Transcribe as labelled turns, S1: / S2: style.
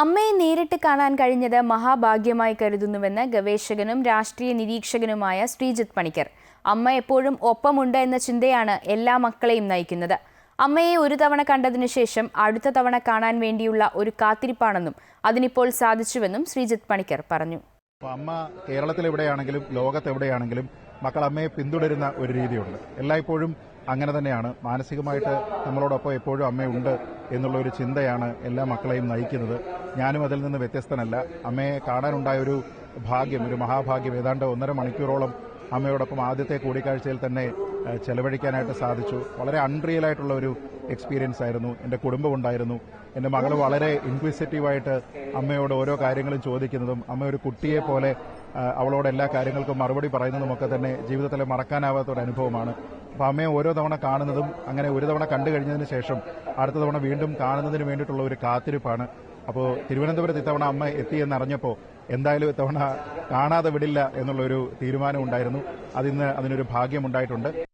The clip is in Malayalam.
S1: അമ്മയെ നേരിട്ട് കാണാൻ കഴിഞ്ഞത് മഹാഭാഗ്യമായി കരുതുന്നുവെന്ന് ഗവേഷകനും രാഷ്ട്രീയ നിരീക്ഷകനുമായ ശ്രീജിത് പണിക്കർ. അമ്മ എപ്പോഴും ഒപ്പമുണ്ട് എന്ന ചിന്തയാണ് എല്ലാ മക്കളെയും നയിക്കുന്നത്. അമ്മയെ ഒരു തവണ കണ്ടതിനു ശേഷം അടുത്ത തവണ കാണാൻ വേണ്ടിയുള്ള ഒരു കാത്തിരിപ്പാണെന്നും അതിനിപ്പോൾ സാധിച്ചുവെന്നും ശ്രീജിത് പണിക്കർ പറഞ്ഞു.
S2: അമ്മ കേരളത്തിൽ എവിടെയാണെങ്കിലും ലോകത്ത് എവിടെയാണെങ്കിലും മക്കൾ അമ്മയെ പിന്തുടരുന്ന ഒരു രീതിയുണ്ട്. എല്ലായ്പ്പോഴും അങ്ങനെ തന്നെയാണ്. മാനസികമായിട്ട് നമ്മളോടൊപ്പം എപ്പോഴും അമ്മയുണ്ട് എന്നുള്ള ഒരു ചിന്തയാണ് എല്ലാ മക്കളെയും നയിക്കുന്നത്. ഞാനും അതിൽ നിന്ന് വ്യത്യസ്തനല്ല. അമ്മയെ കാണാനുണ്ടായ ഒരു ഭാഗ്യം ഒരു മഹാഭാഗ്യം ഏതാണ്ട് ഒന്നര മണിക്കൂറോളം അമ്മയോടൊപ്പം ആദ്യത്തെ കൂടിക്കാഴ്ചയിൽ തന്നെ ചെലവഴിക്കാനായിട്ട് സാധിച്ചു. വളരെ അൺറിയൽ ആയിട്ടുള്ള ഒരു എക്സ്പീരിയൻസ് ആയിരുന്നു. എന്റെ കുടുംബമുണ്ടായിരുന്നു എന്റെ മകൾ വളരെ ഇൻക്വിസിറ്റീവായിട്ട് അമ്മയോട് ഓരോ കാര്യങ്ങളും ചോദിക്കുന്നതും അമ്മ ഒരു കുട്ടിയെ പോലെ അവളോട് എല്ലാ കാര്യങ്ങൾക്കും മറുപടി പറയുന്നതുമൊക്കെ തന്നെ ജീവിതത്തിലെ മറക്കാനാവാത്ത ഒരു അനുഭവമാണ്. അമ്മയെ ഓരോ തവണ കാണുന്നതും അങ്ങനെ ഒരു തവണ കണ്ടു കഴിഞ്ഞതിന് ശേഷം അടുത്ത തവണ വീണ്ടും കാണുന്നതിന് വേണ്ടിയിട്ടുള്ള ഒരു കാത്തിരിപ്പാണ്. അപ്പോൾ തിരുവനന്തപുരത്ത് ഇത്തവണ അമ്മ എത്തിയെന്നറിഞ്ഞപ്പോൾ എന്തായാലും ഇത്തവണ കാണാതെ വിടില്ല എന്നുള്ളൊരു തീരുമാനം ഉണ്ടായിരുന്നു. അതിന്ന് അതിനൊരു ഭാഗ്യമുണ്ടായിട്ടുണ്ട്